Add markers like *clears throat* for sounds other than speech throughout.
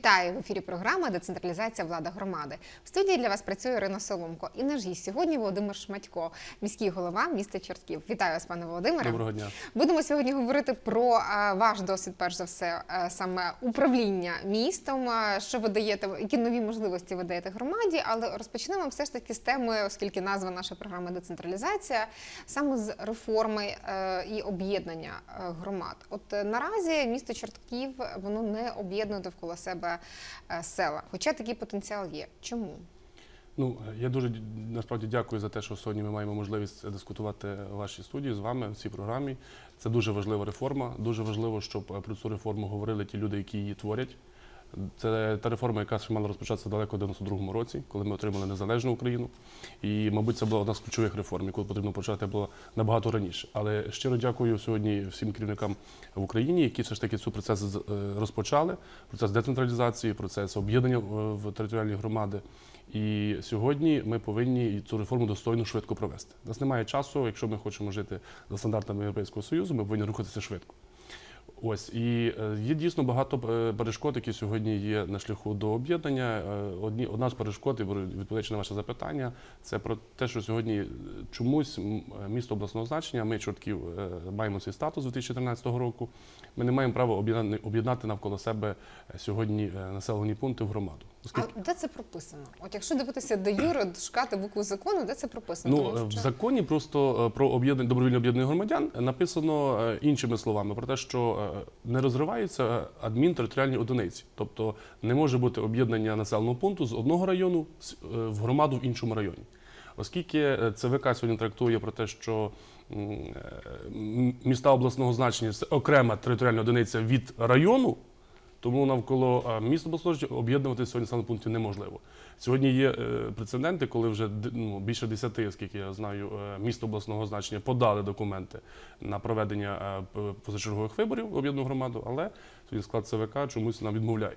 Вітаю в ефірі. Програма Децентралізація влада громади. В студії для вас працює Ірина Соломко. І наш гість сьогодні Володимир Шматько, міський голова міста Чортків. Вітаю вас, пане Володимире. Доброго дня. Будемо сьогодні говорити про е, ваш досвід, перш за все, е, саме управління містом. е, Що ви даєте, які нові можливості ви даєте громаді, але розпочнемо все ж таки з теми, оскільки назва нашої програми децентралізація, саме з реформи і об'єднання громад. От наразі місто Чортків воно не об'єднує довкола себе села, хоча такий потенціал є. Чому? Ну я дуже насправді дякую за те, що сьогодні ми маємо можливість дискутувати в вашій студії з вами в цій програмі. Це дуже важлива реформа. Дуже важливо, щоб про цю реформу говорили ті люди, які її творять. Це та реформа, яка ще мала розпочатися далеко в 92-му році, коли ми отримали незалежну Україну. І, мабуть, це була одна з ключових реформ, яку потрібно почати було набагато раніше. Але щиро дякую сьогодні всім керівникам в Україні, які все ж таки цю процес е, розпочали. Процес децентралізації, процес об'єднання е, в територіальні громади. І сьогодні ми повинні цю реформу достойно швидко провести. У нас немає часу, якщо ми хочемо жити за стандартами Європейського Союзу, ми повинні рухатися швидко. Ось і е, є дійсно багато е, перешкод, які сьогодні є на шляху до об'єднання. Е, Одні одна з перешкод, і відповідаючи на ваше запитання, це про те, що сьогодні чомусь місто обласного значення. Ми чортків маємо цей статус 2013 року. Ми не маємо права об'єднати навколо себе сьогодні населені пункти в громаду. А де це прописано? От якщо дивитися до юри, шукати букву закону, де це прописано? Ну, Тому е, в законі просто е, про об'єднання добровільне об'єднання громадян написано е, іншими словами про те, що е, не розриваються адмінтериторіальні одиниці. Тобто не може бути об'єднання населеного пункту з одного району в громаду в іншому районі. Оскільки ЦВК сьогодні трактує про те, що міста обласного значення це окрема територіальна одиниця від району, тому навколо обласного значення об'єднувати сьогодні саме пунктів неможливо. Сьогодні є е, прецеденти, коли вже ну, більше десяти, скільки я знаю, е, міст обласного значення подали документи на проведення е, позачергових виборів в об'єднану громаду, але сьогодні склад ЦВК чомусь нам відмовляє.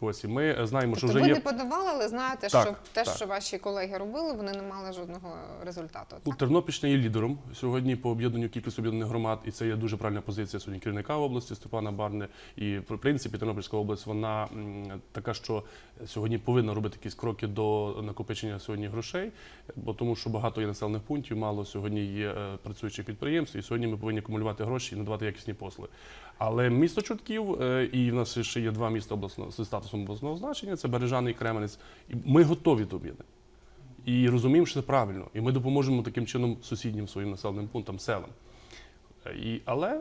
Ось і ми знаємо, що Тобто вже ви є. не подавали, але знаєте, Так, що те, так. що ваші колеги робили, вони не мали жодного результату. Так? Тернопільщина є лідером сьогодні по об'єднанню кількості об'єднаних громад, і це є дуже правильна позиція сьогодні керівника області Степана Барни. І в принципі Тернопільська область вона така, що сьогодні повинна робити якісь кроки до накопичення сьогодні грошей, бо тому що багато є населених пунктів, мало сьогодні є е, працюючих підприємств, і сьогодні ми повинні акумулювати гроші і надавати якісні послуги. Але місто Чортків, е, і в нас ще є два міста обласного зі статусом обласного значення: це Бережани і Кременець. І ми готові до об'єднання. І розуміємо, що це правильно. І ми допоможемо таким чином сусіднім своїм населеним пунктам, селам. Е, І, але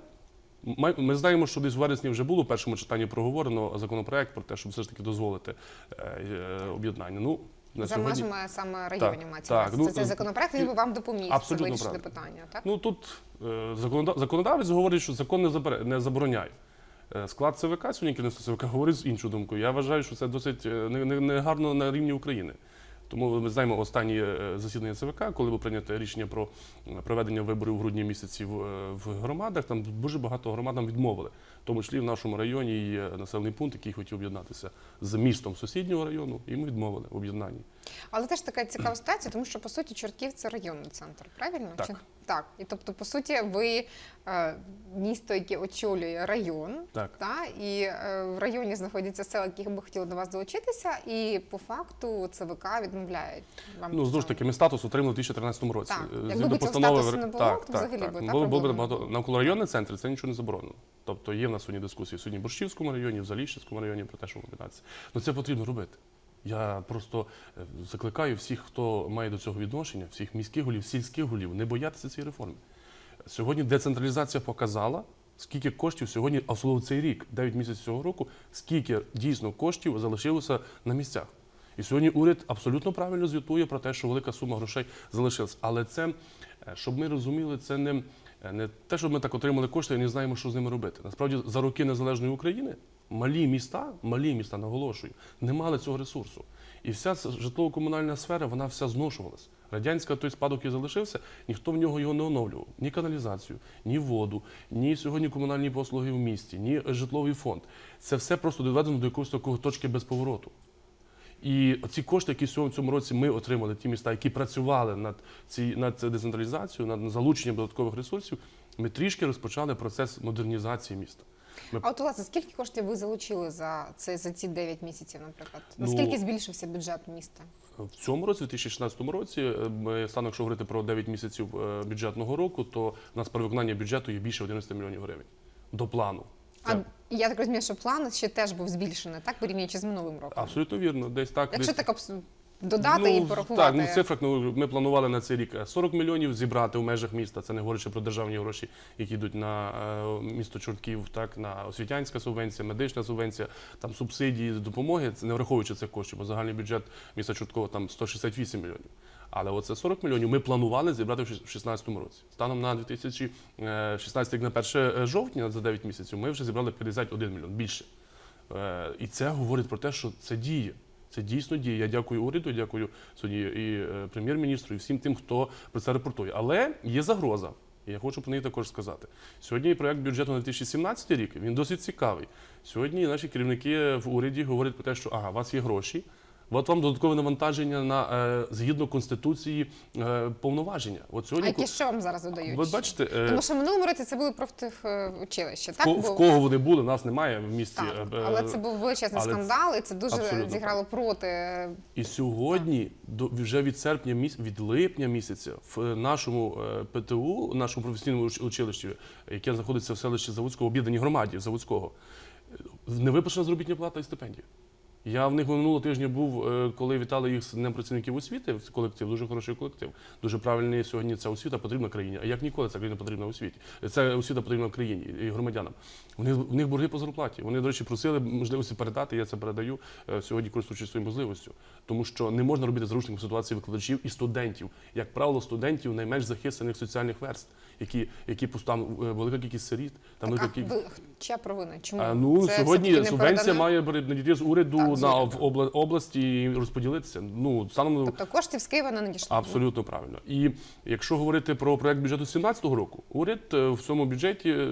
ми, знаємо, що десь в вересні вже було в першому читанні проговорено законопроект про те, щоб все ж таки дозволити е, об'єднання. Ну, на За сьогодні... межами саме районів Так, так, це ну, Це цей законопроект він би вам допоміг абсолютно вирішити правильно. питання. Так Ну тут е, законодавець говорить, що закон не, забер... не забороняє. Е, Склад ЦВК сьогодні керівництво ЦВК говорить з іншою думкою. Я вважаю, що це досить е, не, не, на рівні України. Тому ми знаємо останнє е, засідання ЦВК, коли було прийнято рішення про е, проведення виборів у грудні місяці в, е, в громадах. Там дуже багато громадам відмовили. В тому числі в нашому районі є населений пункт, який хотів об'єднатися з містом сусіднього району, і ми відмовили в об'єднанні. але теж така цікава ситуація, тому що по суті Чортків це районний центр, правильно? Так. Так? І тобто, по суті, ви е, місто, яке очолює район, Так. Та, і е, в районі знаходяться села, які би хотіли до вас долучитися, і по факту ЦВК відмовляють вам. Ну, знову ж таки, ми статус отримали у 2013 році. Так. Е, Якби цього постанови статусу в- не було, то взагалі би, та, було, було б багато було. навколорайонний центр, це нічого не заборонено. Тобто є в нас сьогодні дискусії сьогодні в Борщівському районі, в Заліщицькому районі про те, що комбінація. Ну це потрібно робити. Я просто е, закликаю всіх, хто має до цього відношення, всіх міських голів, сільських голів, не боятися цієї реформи. Сьогодні децентралізація показала, скільки коштів сьогодні, а особливо цей рік, 9 місяців цього року, скільки дійсно коштів залишилося на місцях. І сьогодні уряд абсолютно правильно звітує про те, що велика сума грошей залишилась. Але це, е, щоб ми розуміли, це не, е, не те, щоб ми так отримали кошти і не знаємо, що з ними робити. Насправді, за роки незалежної України малі міста, малі міста, наголошую, не мали цього ресурсу. І вся житлово-комунальна сфера, вона вся зношувалась. Радянська той спадок і залишився, ніхто в нього його не оновлював. Ні каналізацію, ні воду, ні сьогодні комунальні послуги в місті, ні житловий фонд. Це все просто доведено до якоїсь такої точки без повороту. І ці кошти, які сьогодні в цьому році ми отримали, ті міста, які працювали над ці над децентралізацією, над залученням додаткових ресурсів, ми трішки розпочали процес модернізації міста. Ми А от власне, скільки коштів ви залучили за це за ці 9 місяців, наприклад? Ну, Наскільки збільшився бюджет міста? В цьому році, в 2016 році, е, ми станом, якщо говорити про 9 місяців е, бюджетного року, то в нас перевиконання бюджету є більше 11 мільйонів гривень до плану. А Це я так розумію, що план ще теж був збільшений, так порівнюючи з минулим роком. абсолютно вірно. Десь так. Якщо десь... так додати і порахувати. Так, ну цифрах ну, ми планували на цей рік 40 мільйонів зібрати в межах міста. Це не говорячи про державні гроші, які йдуть на е, місто Чортків, так на освітянська субвенція, медична субвенція, там субсидії, допомоги. Це не враховуючи цих коштів, бо загальний бюджет міста Чорткова там 168 мільйонів. Але оце 40 мільйонів ми планували зібрати в 2016 році. Станом на 2016 рік на 1 жовтня за 9 місяців ми вже зібрали 51 мільйон більше. Е, І це говорить про те, що це діє. Це дійсно діє. Я дякую уряду, дякую сьогодні і е, прем'єр-міністру, і всім тим, хто про це репортує. Але є загроза. Я хочу про неї також сказати. Сьогодні проект бюджету на 2017 рік він досить цікавий. Сьогодні наші керівники в уряді говорять про те, що ага, у вас є гроші. От вам додаткове навантаження на е, згідно конституції е, повноваження. От А які що вам зараз додають? ви бачите, е, Тому що в минулому році це були профтехучилища, так? в кого вони були, нас немає в місті. Так, але це був величезний але скандал, і це дуже Абсолютно зіграло проти. І сьогодні, до вже від серпня міс... від липня місяця, в нашому ПТУ, нашому професійному училищі, яке знаходиться в селищі Заводського, об'єднаній громаді Заводського, не виписана заробітна плата і стипендія. Я в них минулого тижня був, е, коли вітали їх з Днем працівників освіти, колектив, дуже хороший колектив. Дуже правильний сьогодні ця освіта потрібна країні. А як ніколи ця країна потрібна освіті. Це освіта потрібна країні і громадянам. Вони в них борги по зарплаті. Вони, до речі, просили можливості передати. Я це передаю е, сьогодні, користуючись своєю можливістю. Тому що не можна робити зручних ситуацій викладачів і студентів. Як правило, студентів найменш захищених соціальних верств, які, які там е, велика кількість сиріт, там велика кількість. ви чия провина? Чому А, ну Це сьогодні субвенція має надійти з уряду Так, з на в області і розподілитися. Ну станом Тобто коштів з Києва не надійшли. абсолютно правильно. І якщо говорити про проект бюджету 2017 року, уряд е, в цьому бюджеті, е,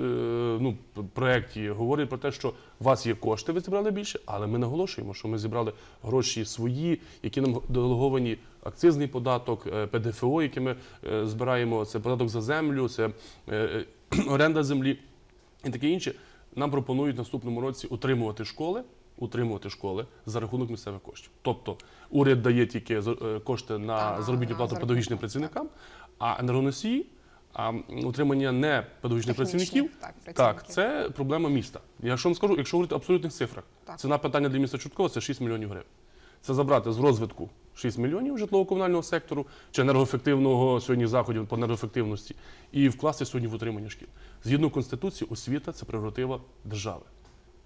ну проекті говорить про те, що у вас є кошти, ви зібрали більше, але ми наголошуємо, що ми зібрали гроші свої, які нам делеговані. Акцизний податок, е, ПДФО, який ми збираємо, це податок за землю, це *clears throat* оренда землі і таке інше. Нам пропонують в наступному році утримувати школи, утримувати школи за рахунок місцевих коштів. Тобто уряд дає тільки е, кошти на заробітну плату педагогічним працівникам, а енергоносії, а утримання не педагогічних працівників. так, Так, це проблема міста. Якщо вам скажу, якщо говорити в абсолютних цифрах, Так. ціна питання для міста Чорткова це 6 мільйонів гривень. Це забрати з розвитку 6 мільйонів житлово-комунального сектору чи енергоефективного сьогодні заходів по енергоефективності і вкласти сьогодні в утримання шкіл. Згідно Конституції, освіта це прерогатива держави.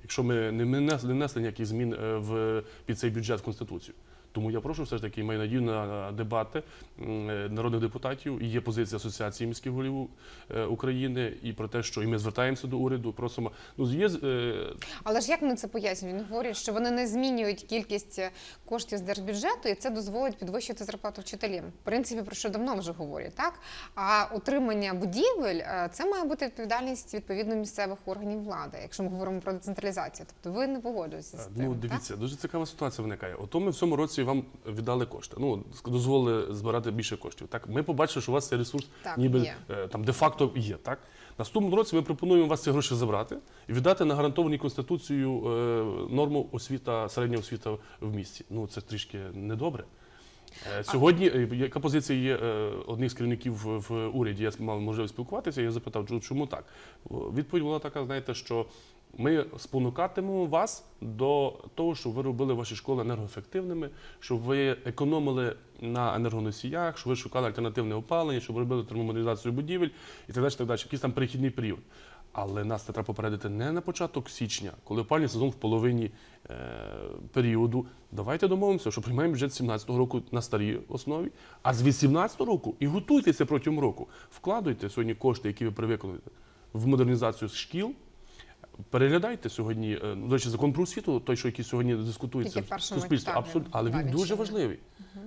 Якщо ми не, не, несли, внесли ніяких змін е, в, під цей бюджет в Конституцію. Тому я прошу все ж таки, маю надію на дебати е, народних депутатів. І є позиція Асоціації міських голів е, України і про те, що і ми звертаємося до уряду, просимо. Ну, є, е, Але ж як ми це пояснюємо? Він говорить, що вони не змінюють кількість коштів з держбюджету, і це дозволить підвищити зарплату вчителям. В принципі, про що давно вже говорять, так? А утримання будівель це має бути відповідальність відповідно місцевих органів влади, якщо ми говоримо про децентралізацію. Тобто ви не погоджуєтеся з тим. Ну, так? дивіться, дуже цікава ситуація виникає. Ото ми в цьому році вам віддали кошти. Ну, дозволили збирати більше коштів. Так, ми побачили, що у вас цей ресурс Так, ніби є. е, там де-факто є. Так? Наступному році ми пропонуємо вас ці гроші забрати і віддати на гарантовані Конституцією е, норму освіта, середня освіта в місті. Ну, це трішки недобре. Е, Сьогодні, яка позиція є одних з керівників в уряді, я мав можливість спілкуватися, я запитав, чому так? Відповідь була така, знаєте, що ми спонукатимемо вас до того, щоб ви робили ваші школи енергоефективними, щоб ви економили на енергоносіях, щоб ви шукали альтернативне опалення, щоб ви робили термомодернізацію будівель і так далі, так далі. Якийсь там перехідний період. Але нас це треба попередити не на початок січня, коли опальний сезон в половині е, періоду. Давайте домовимося, що приймаємо бюджет 17-го року на старій основі, а з 18-го року і готуйтеся протягом року. Вкладуйте сьогодні кошти, які ви привиконуєте, в модернізацію шкіл. Переглядайте сьогодні, е, до речі, закон про освіту, той, що який сьогодні дискутується в суспільстві, абсолютно, але він дуже важливий.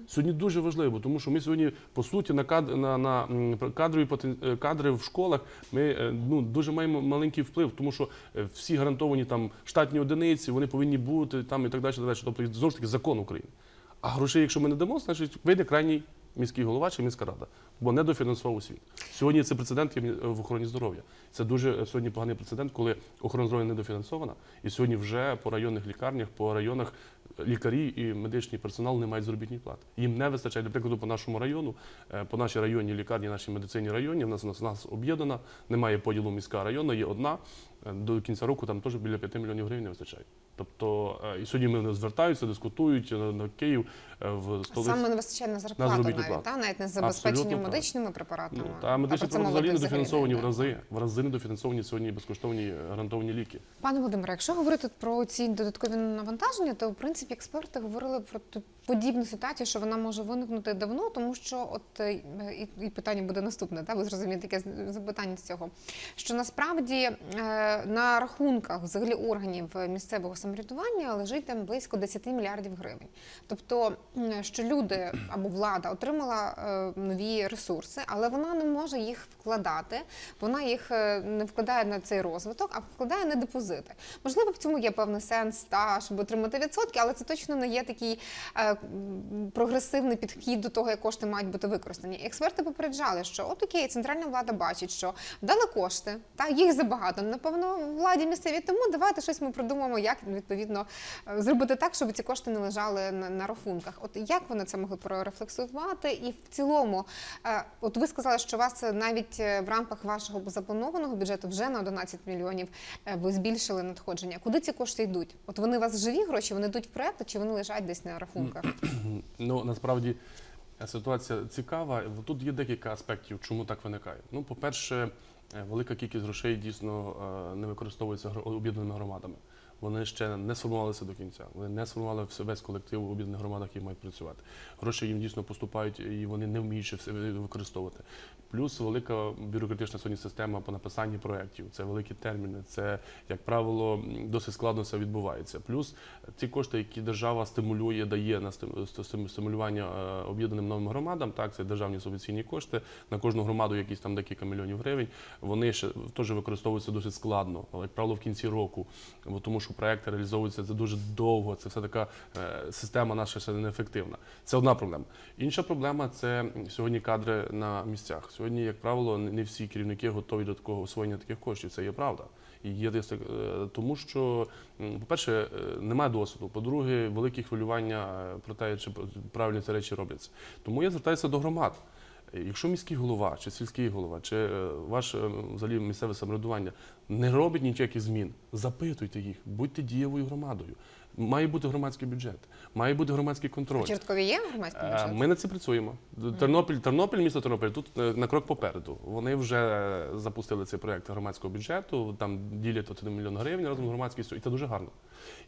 Сьогодні дуже важливо, тому що ми сьогодні, по суті, на, кад... на, на кадрові е, кадри в школах ми е, ну, дуже маємо маленький вплив, тому що всі гарантовані там штатні одиниці, вони повинні бути там і так далі. Так далі. Тобто, знову ж таки, закон України. А грошей, якщо ми не дамо, значить вийде крайній міський голова чи міська рада, бо не дофінансував освіту. Сьогодні це прецедент є в охороні здоров'я. Це дуже е, сьогодні поганий прецедент, коли охорона здоров'я недофінансована, і сьогодні вже по районних лікарнях, по районах лікарі і медичний персонал не мають заробітні плати. Їм не вистачає, для прикладу, по нашому району, е, по нашій районній лікарні, нашій медицині районі. В нас, нас, нас об'єднана, немає поділу міська районна, є одна. Е, До кінця року там теж біля 5 мільйонів гривень не вистачає. Тобто, е, і сьогодні ми звертаються, дискутують на, на Київ е, в столиці. Саме не вистачає на зарплату заробітну навіть, та? навіть не так. медичними препаратами. Ну, та медичні взагалі йде недофінансовані в рази. В рази недофінансовані сьогодні безкоштовні е, гарантовані ліки. Пане Володимире, якщо говорити про ці додаткові навантаження, то в принципі експерти говорили про ту подібну ситуацію, що вона може виникнути давно, тому що от е, і, і питання буде наступне, та ви зрозумієте таке запитання з цього. Що насправді е, на рахунках взагалі органів місцевого самоврядування лежить там близько 10 мільярдів гривень. Тобто, що люди або влада отримала е, нові ресурси, але вона не може їх вкладати, вона їх е, не вкладає на цей розвиток, а вкладає на депозити. Можливо, в цьому є певний сенс, та щоб отримати відсотки, але це точно не є такий е, прогресивний підхід до того, як кошти мають бути використані. Експерти попереджали, що от окей, центральна влада бачить, що дали кошти, та їх забагато. Напевно, владі місцеві. Тому давайте щось ми придумаємо, як відповідно е, зробити так, щоб ці кошти не лежали на, на рахунках. От як вони це могли прорефлексувати? І в цілому, е, от ви сказали, що вас навіть е, в рамках вашого запланованого бюджету вже на 11 мільйонів ви збільшили надходження. Куди ці кошти йдуть? От вони у вас живі гроші, вони йдуть в проекти, чи вони лежать десь на рахунках? *clears throat* Ну насправді ситуація цікава. Тут є декілька аспектів, чому так виникає. Ну, по-перше, велика кількість грошей дійсно не використовується об'єднаними громадами. Вони ще не сформувалися до кінця. Вони не сформували все- весь колектив у об'єднаних громадах, які мають працювати. Гроші їм дійсно поступають, і вони не вміють ще все використовувати. Плюс велика бюрократична сьогодні система по написанні проєктів. Це великі терміни. Це, як правило, досить складно це відбувається. Плюс ті кошти, які держава стимулює, дає на стим- стим- стимулювання е, об'єднаним новим громадам. Так, це державні субвенційні кошти. На кожну громаду якісь там декілька мільйонів гривень. Вони ще теж використовуються досить складно, як правило, в кінці року. Тому що проекти реалізовуються це дуже довго. Це все така е, система наша ще неефективна. Це одна проблема. Інша проблема це сьогодні кадри на місцях. Сьогодні, як правило, не всі керівники готові до такого освоєння таких коштів. Це є правда. І є е, тому, що, по-перше, е, немає досвіду. По-друге, великі хвилювання про те, чи правильно ці речі робляться. Тому я звертаюся до громад. Якщо міський голова, чи сільський голова, чи е, ваше взагалі місцеве самоврядування не робить ніяких змін, запитуйте їх, будьте дієвою громадою. Має бути громадський бюджет, має бути громадський контроль. В Чорткові є громадський Е, бюджет? Ми над цим працюємо. Тернопіль, Тернопіль, місто Тернопіль тут е, на крок попереду. Вони вже запустили цей проект громадського бюджету. Там ділять 1 мільйон гривень разом з громадськістю, і це дуже гарно.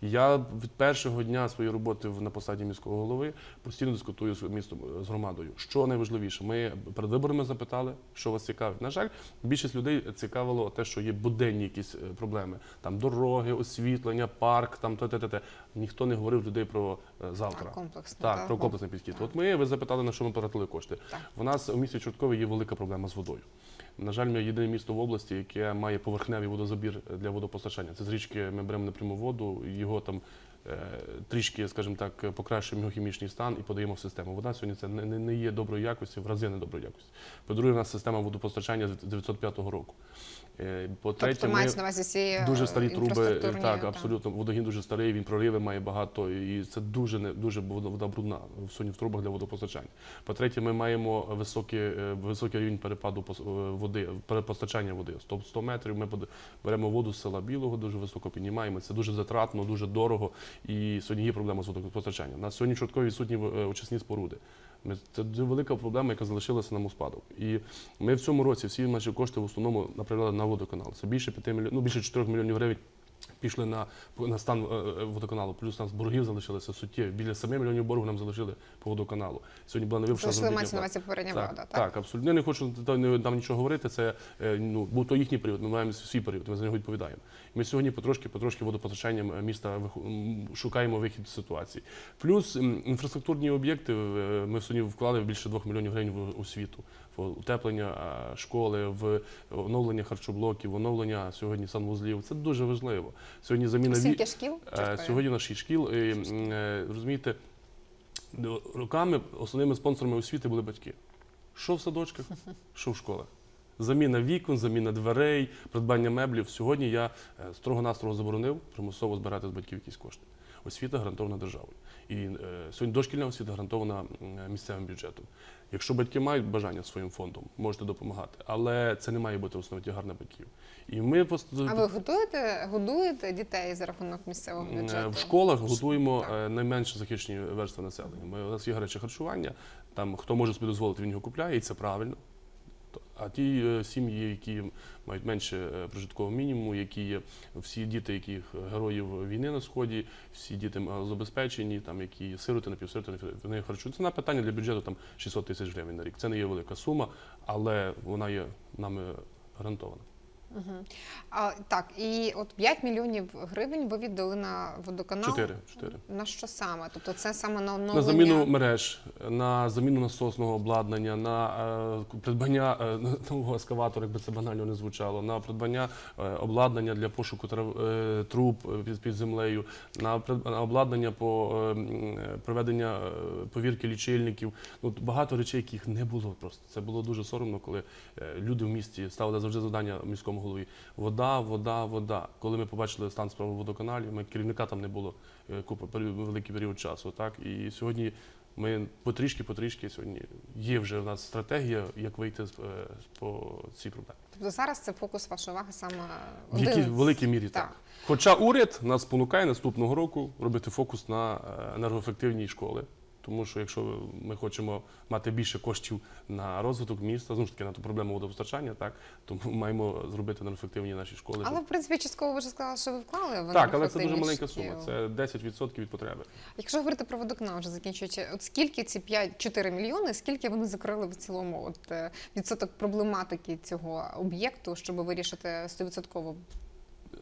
Я від першого дня своєї роботи на посаді міського голови постійно дискутую з містом з громадою. Що найважливіше? Ми перед виборами запитали, що вас цікавить. На жаль, більшість людей цікавило те, що є буденні якісь е, проблеми. Там дороги, освітлення, парк, там те, те, те. Ніхто не говорив людей про е, завтра. Так, комплексно, Так, так. про комплексний підхід. Так. От ми ви запитали, на що ми потратили кошти. Так. У нас у місті Чорткові є велика проблема з водою. На жаль, ми єдине місто в області, яке має поверхневий водозабір для водопостачання. Це з річки ми беремо напряму воду, його там трішки, скажімо так, покращуємо його хімічний стан і подаємо в систему. Вода сьогодні це не, не, є доброї якості, в рази не доброї якості. По-друге, у нас система водопостачання з 1905 року. Е, По-третє, Тобто мається на увазі всі е, Дуже старі труби, так, та. абсолютно. Водогін дуже старий, він прориви має багато, і це дуже не дуже вода, брудна в сьогодні в трубах для водопостачання. По-третє, ми маємо високий, е, високий рівень перепаду е, води, перепостачання води. 100, 100 метрів ми беремо воду з села Білого, дуже високо піднімаємо. Це дуже затратно, дуже дорого. І сьогодні є проблема з водопостачанням. У нас сьогодні чорткові відсутні е, очисні споруди. Це велика проблема, яка залишилася нам у спадок. І ми в цьому році всі наші кошти в основному направляли на водоканал. Це більше 5 мільйонів, ну більше 4 мільйонів гривень. Пішли на, на стан е, е, водоканалу, плюс у нас боргів залишилися суттєві. Біля 7 мільйонів боргу нам залишили по водоканалу. Сьогодні була не вивчена Залишили мається попередня так, влада, так? так, абсолютно. Я не хочу там нічого говорити. Це е, ну, був то їхній період. Ми маємо свій період. Ми за нього відповідаємо. Ми сьогодні потрошки, потрошки водопостачанням міста шукаємо вихід з ситуації. Плюс інфраструктурні об'єкти. Ми сьогодні вклали більше 2 мільйонів гривень в освіту, утеплення школи, в оновлення харчоблоків, в оновлення сьогодні санвузлів. Це дуже важливо. Сьогодні заміна Скільки шкіл? Е? Сьогодні нас шкіл. І, е, розумієте, Роками основними спонсорами освіти були батьки. Що в садочках, *laughs* що в школах. Заміна вікон, заміна дверей, придбання меблів. Сьогодні я е, строго-настрого заборонив примусово збирати з батьків якісь кошти. Освіта гарантована державою. І е, сьогодні дошкільна освіта гарантована місцевим бюджетом. Якщо батьки мають бажання своїм фондом, можете допомагати. Але це не має бути основний тягар на батьків. І ми пост- А ви готуєте, годуєте дітей за рахунок місцевого бюджету? В школах готуємо так. е, найменш захищені верстви населення. Ми, у нас є гаряче харчування, там хто може собі дозволити, він його купляє, і це правильно. А ті е, сім'ї, які мають менше е, прожиткового мінімуму, які є всі діти, яких героїв війни на сході, всі діти е, забезпечені, там які сироти, напівсироти, вони. Це на питання для бюджету там 600 тисяч гривень на рік. Це не є велика сума, але вона є нами гарантована. А, так, і от 5 мільйонів гривень ви віддали на водоканал. Чотири. Чотири. На що саме? Тобто це саме на оновлення? На заміну мереж, на заміну насосного обладнання, на е, придбання е, нового ескаватора, якби це банально не звучало, на придбання е, обладнання для пошуку трав- е, труб е, під, під землею, на, на обладнання по е, е, проведення е, повірки лічильників. Ну багато речей, яких не було просто. Це було дуже соромно, коли е, люди в місті ставили завжди завдання міському голові. Вода, вода, вода. Коли ми побачили стан справи в водоканалі, ми керівника там не було е, купа великий період часу. Так і сьогодні ми потрішки, потрішки сьогодні є вже в нас стратегія, як вийти з- е, по цій проблемі. Тобто зараз це фокус вашої уваги саме В якій великій мірі так. так. Хоча уряд нас спонукає наступного року робити фокус на е, енергоефективні школи. Тому що якщо ми хочемо мати більше коштів на розвиток міста, знову ж таки на ту проблему водопостачання, так то ми маємо зробити енергоефективні наші школи. Але в принципі частково ви вже сказали, що ви вклали в так, але це дуже маленька сума. Це 10% від потреби. Якщо говорити про водоканал, вже закінчуючи, от скільки ці 5-4 мільйони, скільки вони закрили в цілому от е, відсоток проблематики цього об'єкту, щоб вирішити 100%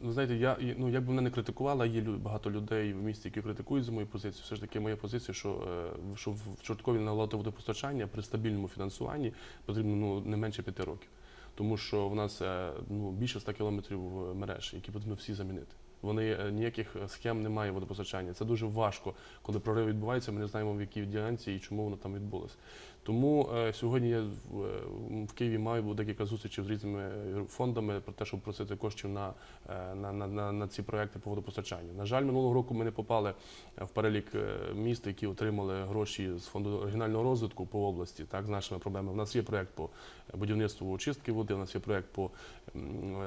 Ну, знаєте, я ну як би мене не критикувала, є багато людей в місті, які критикують за мою позицію. Все ж таки, моя позиція, що, е, що в Чорткові наладити водопостачання при стабільному фінансуванні потрібно ну не менше п'яти років. Тому що в нас е, ну більше 100 кілометрів е, мереж, які потрібно всі замінити. Вони ніяких схем немає водопостачання. Це дуже важко, коли прорив відбувається. Ми не знаємо в якій ділянці і чому воно там відбулося. Тому е, сьогодні я в, е, в Києві маю декілька зустрічей з різними е, фондами про те, щоб просити коштів на, е, на, на, на, на ці проекти по водопостачанню. На жаль, минулого року ми не попали в перелік е, міст, які отримали гроші з фонду регіонального розвитку по області, так з нашими проблемами. У нас є проект по будівництву очистки води, у нас є проект по е,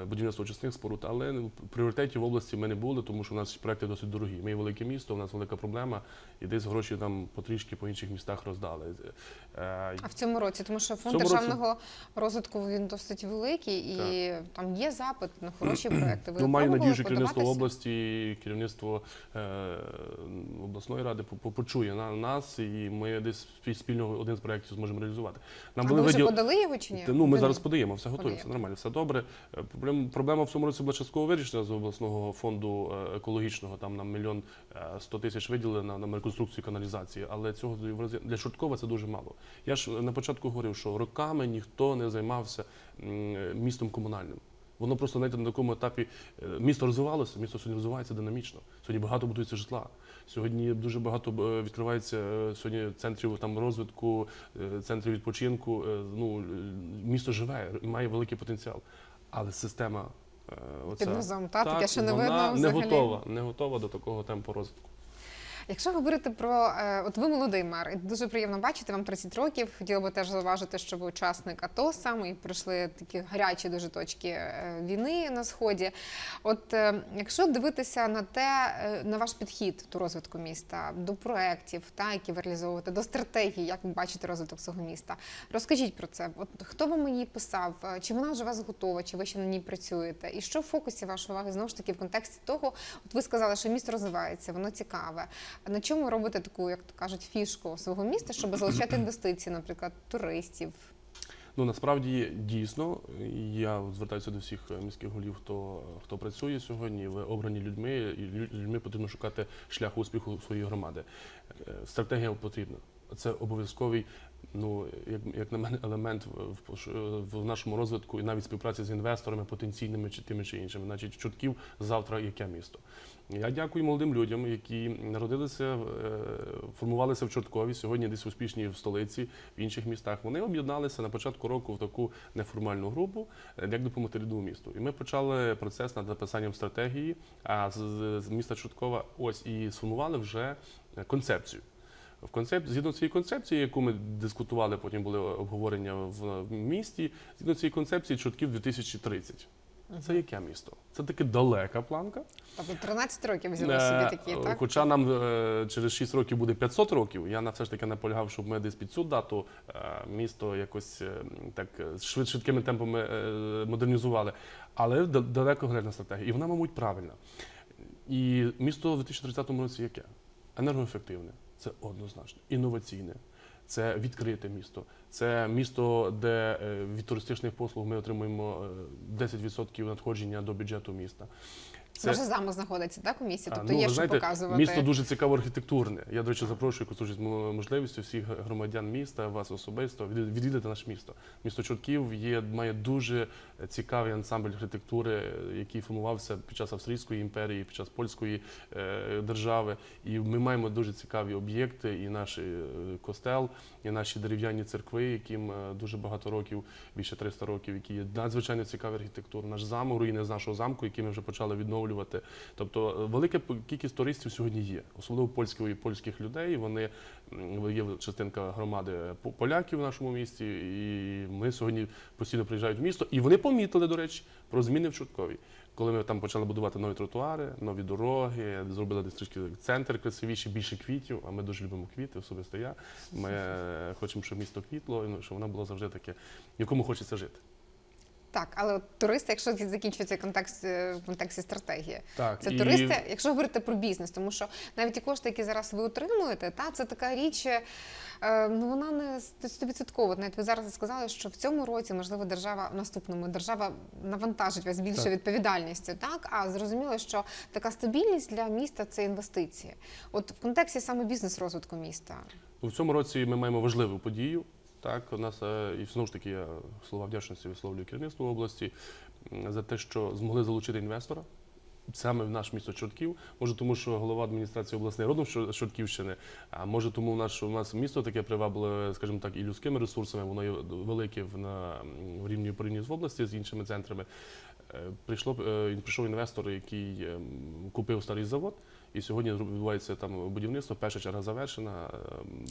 будівництву очисних споруд, але в пріоритеті в області ми не були, тому що у нас проекти досить дорогі. Ми є велике місто, у нас велика проблема, і десь гроші там потрішки по інших містах роздали. Е, А в цьому році, тому що фонд цьому році- державного розвитку він досить великий, і там є запит на хороші проекти. Ви Ну, маю надію, що керівництво області, керівництво е, обласної ради по- по- почує на нас, і ми десь спі- спільно один з проєктів зможемо реалізувати. Нам А ви вже виділ- подали його чи ні? Ну, ми зараз подаємо, все готуємо, все нормально, все добре. Е, Проблем, проблема в цьому році була частково вирішена з обласного фонду е, екологічного. Там нам мільйон сто тисяч виділили на, на реконструкцію каналізації, але цього для Шорткова це дуже мало. Я ж на початку говорив, що роками ніхто не займався містом комунальним. Воно просто знаєте, на такому етапі е, місто розвивалося, місто сьогодні розвивається динамічно. Сьогодні багато будується житла. Сьогодні дуже багато е, відкривається е, сьогодні центрів там розвитку, центрів відпочинку. Ну місто живе має великий потенціал. Але система оця, Під низом, та, таке ще не вона видно не взагалі. готова, не готова до такого темпу розвитку. Якщо говорити про е, от ви молодий мер, і дуже приємно бачити, вам 30 років. Хотіла би теж зауважити, що ви учасник АТО саме і пройшли такі гарячі дуже точки е, війни на сході. От е, якщо дивитися на те, на ваш підхід до розвитку міста, до проєктів, та які ви реалізовуєте, до стратегії, як ви бачите розвиток свого міста, розкажіть про це. От хто вам її писав? Чи вона вже вас готова, чи ви ще на ній працюєте? І що в фокусі вашої уваги знову ж таки в контексті того, от ви сказали, що місто розвивається, воно цікаве. На чому робити таку, як то кажуть, фішку свого міста, щоб залучати інвестиції, наприклад, туристів? Ну насправді дійсно я звертаюся до всіх міських голів, хто хто працює сьогодні. Ви обрані людьми, і людьми потрібно шукати шлях успіху своєї громади. Е, Стратегія потрібна. Це обов'язковий, ну як, як на мене, елемент в, в, нашому розвитку і навіть співпраці з інвесторами, потенційними чи тими чи іншими. Значить, чутків завтра яке місто. Я дякую молодим людям, які народилися, е, формувалися в Чорткові, сьогодні десь успішні в столиці, в інших містах. Вони об'єдналися на початку року в таку неформальну групу, е, як допомогти рідному місту. І ми почали процес над написанням стратегії. А з, з- міста Чорткова ось і сформували вже концепцію. В концеп... Згідно цієї концепції, яку ми дискутували, потім були обговорення в місті. Згідно цієї концепції Чортків 2030. Це яке місто? Це таки далека планка. Тобто 13 років взяли Е, собі такі, так? Хоча нам е, через 6 років буде 500 років, я на все ж таки наполягав, щоб ми десь під цю дату е, місто якось так швид, швидкими темпами модернізували. Але да- далекоглядна стратегія. І вона, мабуть, правильна. І місто в 2030 році яке? Енергоефективне, це однозначно, інноваційне. Це відкрите місто. Це місто, де е, від туристичних послуг ми отримуємо е, 10% надходження до бюджету міста. Це Ваш замок знаходиться так у місті, а, тобто ну, є ви що знаєте, показувати. Місто дуже цікаво архітектурне. Я, до речі, запрошую користуючись можливістю всіх громадян міста, вас особисто відвідати наше місто. Місто Чортків є, має дуже цікавий ансамбль архітектури, який формувався під час Австрійської імперії, під час польської е, держави. І ми маємо дуже цікаві об'єкти, і наш е, костел, і наші дерев'яні церкви, яким е, дуже багато років, більше 300 років, які є надзвичайно цікаві архітектури. Наш замок, руїни з нашого замку, який ми вже почали відновлювати. Тобто е, велика кількість туристів сьогодні є, особливо польської польських людей. Вони є частинка громади поляків в нашому місті, і ми сьогодні постійно приїжджають в місто. І вони помітили, до речі, про зміни в Чорткові. Коли ми там почали будувати нові тротуари, нові дороги, зробили десь трішки центр красивіший, більше квітів. А ми дуже любимо квіти, особисто я. Ми е, хочемо, щоб місто квітло, ну, щоб воно було завжди таке, в якому хочеться жити. Так, але от туристи, якщо закінчується контекст е, в контексті стратегії, Так, це і- туристи, якщо говорити про бізнес, тому що навіть ті кошти, які зараз ви отримуєте, та це така річ, е, ну вона не стовідсотково. Навіть ви зараз сказали, що в цьому році, можливо, держава в наступному держава навантажить вас більше Так. відповідальністю. Так, а зрозуміло, що така стабільність для міста це інвестиції. От в контексті саме бізнес розвитку міста. У цьому році ми маємо важливу подію. Так, у нас е, і знову ж таки я слова вдячності висловлюю керівництву області за те, що змогли залучити інвестора. Саме в наш місто Чортків, може тому, що голова адміністрації обласної родом з Чортківщини, а може тому у нас, що нас місто таке привабливе, скажімо так, і людськими ресурсами, воно є велике в, на в рівні порівняння з області з іншими центрами. Е, Прийшло е, прийшов інвестор, який ем, купив старий завод, і сьогодні відбувається там будівництво. Перша черга завершена.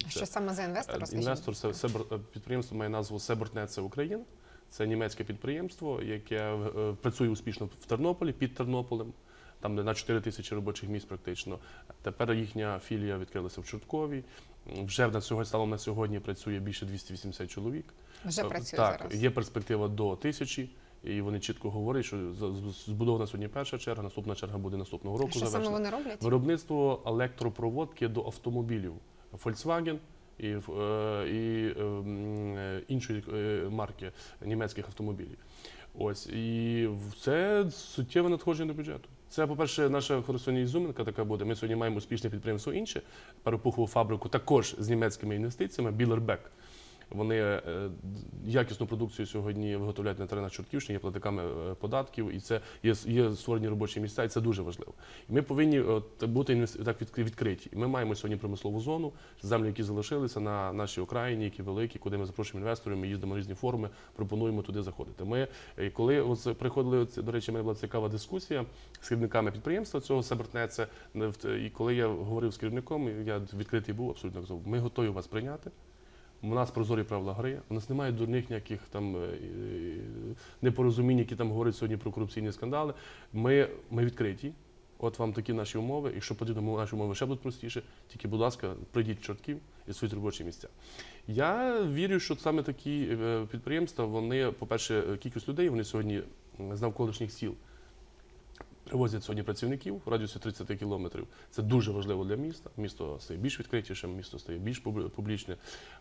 А Що саме за інвестор? Е, Розкажіть, Інвестор це. Себр- е, підприємство має назву Себортнеце Україна. Це німецьке підприємство, яке е, працює успішно в Тернополі під Тернополем. Там на 4 тисячі робочих місць практично. Тепер їхня філія відкрилася в Чорткові. Вже на сьогодні станом на сьогодні працює більше 280 чоловік. Вже Е, працює так, зараз. є перспектива до тисячі. І вони чітко говорять, що збудована сьогодні перша черга, наступна черга буде наступного року. Що саме вони роблять? Виробництво електропроводки до автомобілів Volkswagen і, е, і е, м, е, іншої е, марки німецьких автомобілів. Ось і це суттєве надходження до бюджету. Це, по-перше, наша сьогодні ізюминка така буде. Ми сьогодні маємо успішне підприємство інше, перепухову фабрику також з німецькими інвестиціями, Білербек. Вони е, якісну продукцію сьогодні виготовляють на теренах Чортківщини, є платниками е, податків, і це є, є створені робочі місця, і це дуже важливо. І ми повинні от, бути так відкри- відкриті. Ми маємо сьогодні промислову зону, землі, які залишилися на нашій Україні, які великі, куди ми запрошуємо інвесторів, ми їздимо на різні форуми, пропонуємо туди заходити. Ми, е, коли ось приходили, оце, до речі, в мене була цікава дискусія з керівниками підприємства цього Себертнеце, і коли я говорив з керівником, я відкритий був абсолютно казав, ми готові вас прийняти. У нас прозорі правила гри, у нас немає дурних ніяких там е, непорозумінь, які там говорять сьогодні про корупційні скандали. Ми, ми відкриті. От вам такі наші умови. Якщо потрібно, наші умови ще будуть простіше. Тільки, будь ласка, прийдіть чортків і свої робочі місця. Я вірю, що саме такі е, підприємства, вони, по-перше, кількість людей, вони сьогодні з навколишніх сіл привозять сьогодні працівників в радіусі 30 кілометрів. Це дуже важливо для міста. Місто стає більш відкритішим, місто стає більш публічне.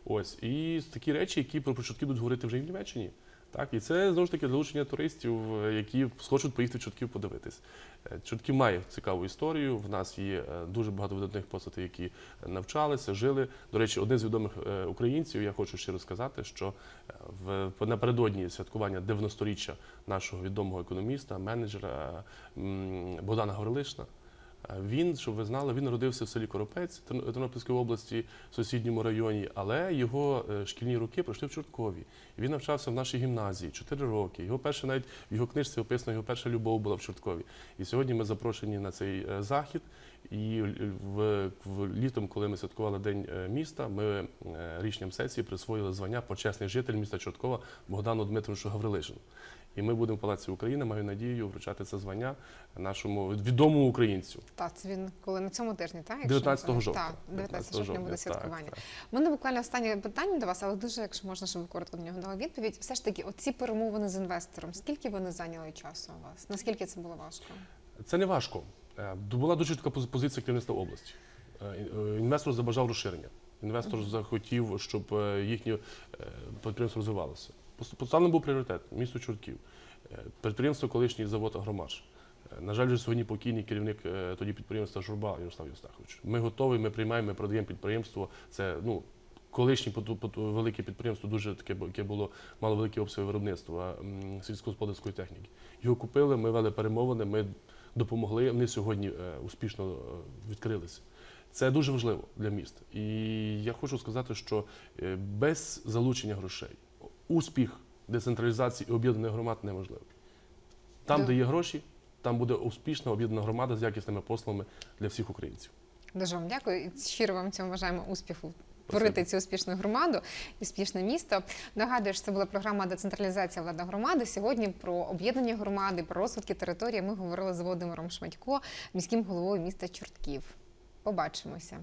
Ось і такі речі, які про початки будуть говорити вже і в Німеччині. Так, і це знову ж таки залучення туристів, е, які схочуть поїхати в Чортків подивитись. Е, Чортків має цікаву історію. В нас є е, дуже багато видатних постатей, які навчалися, жили. До речі, один з відомих українців, я хочу ще розказати, що в напередодні святкування 90-річчя нашого відомого економіста, менеджера Богдана Горлишна. Е, Він, щоб ви знали, він народився в селі Коропець Тернопільської області, в сусідньому районі, але його е, шкільні роки пройшли в Чорткові. Він навчався в нашій гімназії 4 роки. Його перше навіть в його книжці описано, його перша любов була в Чорткові. І сьогодні ми запрошені на цей е, захід. І в, в літом, коли ми святкували День міста, ми рішенням сесії присвоїли звання почесний житель міста Чорткова Богдану Дмитровичу Гаврилишину. І ми будемо в Палаці України, маю надію, вручати це звання нашому відомому українцю. Так, це він коли на цьому тижні, так? якщо 19 жовтня. Так, 19 жовтня буде святкування. У мене буквально останнє питання до вас, але дуже, якщо можна, щоб ви коротко на нього дали відповідь. Все ж таки, оці перемовини з інвестором, скільки вони зайняли часу у вас? Наскільки це було важко? Це не важко. Е, Була дуже така позиція керівництва області. Е, е, Інвестор забажав розширення. Інвестор захотів, щоб їхнє підприємство розвивалося. Пос- Поставлений був пріоритет місто Чортків. Е, Підприємство колишній завод Агромаш. Е, На жаль, вже сьогодні покійний керівник е, тоді підприємства Журба Ярослав Євстахович. Ми готові, ми приймаємо, ми продаємо підприємство. Це ну. Колишнє велике підприємство, дуже таке, яке було мало великі обсяги виробництва сільськогосподарської техніки. Його купили, ми вели перемовини, ми допомогли. Вони сьогодні успішно відкрилися. Це дуже важливо для міста. І я хочу сказати, що без залучення грошей успіх децентралізації і об'єднаних громад неможливий. Там, Да. де є гроші, там буде успішна об'єднана громада з якісними послугами для всіх українців. Дуже вам дякую і щиро вам цьому бажаємо успіху. Творити цю успішну громаду, успішне місто. Нагадую, що це була програма Децентралізація влади громади. Сьогодні про об'єднання громади, про розвитки території. Ми говорили з Володимиром Шматько, міським головою міста Чортків. Побачимося.